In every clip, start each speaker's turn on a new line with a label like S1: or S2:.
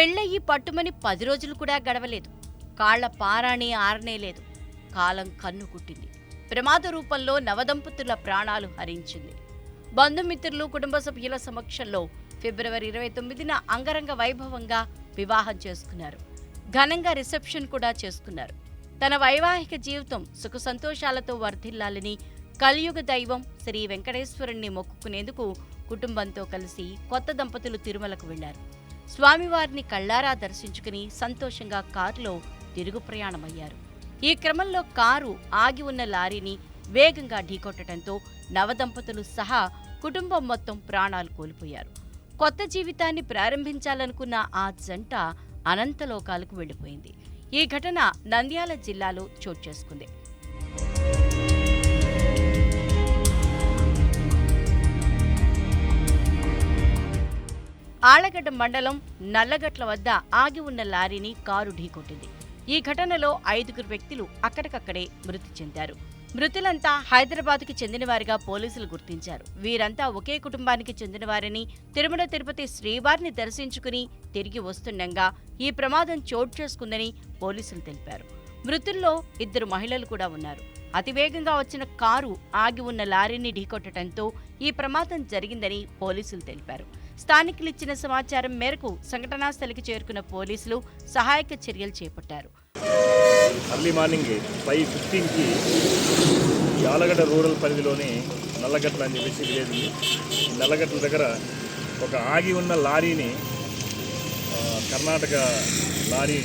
S1: పెళ్ళయి పట్టుమని పది రోజులు కూడా గడవలేదు. కాళ్ళ పారాణి ఆరనే లేదు. కాలం కన్ను కుట్టింది. ప్రమాద రూపంలో నవదంపతుల ప్రాణాలు హరించింది. బంధుమిత్రులు కుటుంబ సభ్యుల సమక్షంలో ఫిబ్రవరి ఇరవై తొమ్మిదిన అంగరంగ వైభవంగా వివాహం చేసుకున్నారు. ఘనంగా రిసెప్షన్ కూడా చేసుకున్నారు. తన వైవాహిక జీవితం సుఖ సంతోషాలతో వర్ధిల్లాలని కలియుగ దైవం శ్రీ వెంకటేశ్వరుణ్ణి మొక్కుకునేందుకు కుటుంబంతో కలిసి కొత్త దంపతులు తిరుమలకు వెళ్ళారు స్వామివారిని కళ్ళారా దర్శించుకుని సంతోషంగా కారులో తిరుగు ప్రయాణమయ్యారు. ఈ క్రమంలో కారు ఆగి ఉన్న లారీని వేగంగా ఢీకొట్టడంతో నవదంపతులు సహా కుటుంబం మొత్తం ప్రాణాలు కోల్పోయారు. కొత్త జీవితాన్ని ప్రారంభించాలనుకున్న ఆ జంట అనంతలోకాలకు వెళ్ళిపోయింది. ఈ ఘటన నంద్యాల జిల్లాలో చోటు చేసుకుంది. ఆళ్ళగడ్డ మండలం నల్లగట్ల వద్ద ఆగి ఉన్న లారీని కారు ఢీకొట్టింది. ఈ ఘటనలో ఐదుగురు వ్యక్తులు అక్కడికక్కడే మృతి చెందారు. మృతులంతా హైదరాబాద్కి చెందినవారిగా పోలీసులు గుర్తించారు. వీరంతా ఒకే కుటుంబానికి చెందినవారని తిరుమల తిరుపతి శ్రీవారిని దర్శించుకుని తిరిగి వస్తుండగా ఈ ప్రమాదం చోటు చేసుకుందని పోలీసులు తెలిపారు. మృతుల్లో ఇద్దరు మహిళలు కూడా ఉన్నారు. అతివేగంగా వచ్చిన కారు ఆగి ఉన్న లారీని ఢీకొట్టడంతో ఈ ప్రమాదం జరిగిందని పోలీసులు తెలిపారు. స్థానికులు ఇచ్చిన సమాచారం మేరకు సంఘటనా స్థలికి చేరుకున్న పోలీసులు సహాయక చర్యలు చేపట్టారు.
S2: అర్లీ మార్నింగ్ ఫైవ్ ఫిఫ్టీన్కి యాలగడ్డ రూరల్ పరిధిలోని నల్లగట్ల అని చెప్పేసి విలేజ్ నల్లగట్ల దగ్గర ఒక ఆగి ఉన్న లారీని కర్ణాటక లారీ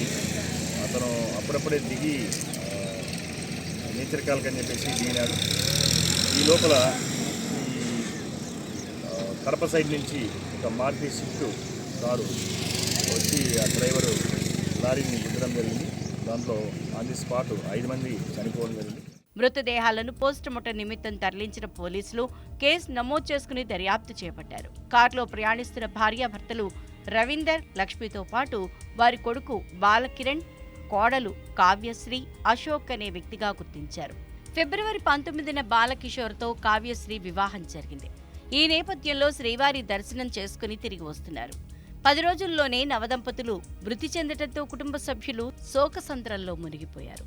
S2: అతను అప్పుడప్పుడే దిగి నేచర్ కాల్కని చెప్పేసి దిగినాడు. ఈ లోపల కడప సైడ్ నుంచి ఒక మారుతి షిఫ్ట్ కారు వచ్చి ఆ డ్రైవరు లారీని గుద్దడం జరిగింది. దాంట్లో ఆన్ ది స్పాట్ ఐదు మంది చనిపోవడం జరిగింది.
S1: మృతదేహాలను పోస్టుమార్టం నిమిత్తం తరలించిన పోలీసులు కేసు నమోదు చేసుకుని దర్యాప్తు చేపట్టారు. కారులో ప్రయాణిస్తున్న భార్యాభర్తలు రవీందర్ లక్ష్మితో పాటు వారి కొడుకు బాలకిరణ్ కోడలు కావ్యశ్రీ అశోక్ అనే వ్యక్తిగా గుర్తించారు. ఫిబ్రవరి పంతొమ్మిదిన బాలకిషోర్తో కావ్యశ్రీ వివాహం జరిగింది. ఈ నేపథ్యంలో శ్రీవారి దర్శనం చేసుకుని తిరిగి వస్తున్నారు. పది రోజుల్లోనే నవదంపతులు మృతి చెందటంతో కుటుంబ సభ్యులు శోకసంద్రంలో మునిగిపోయారు.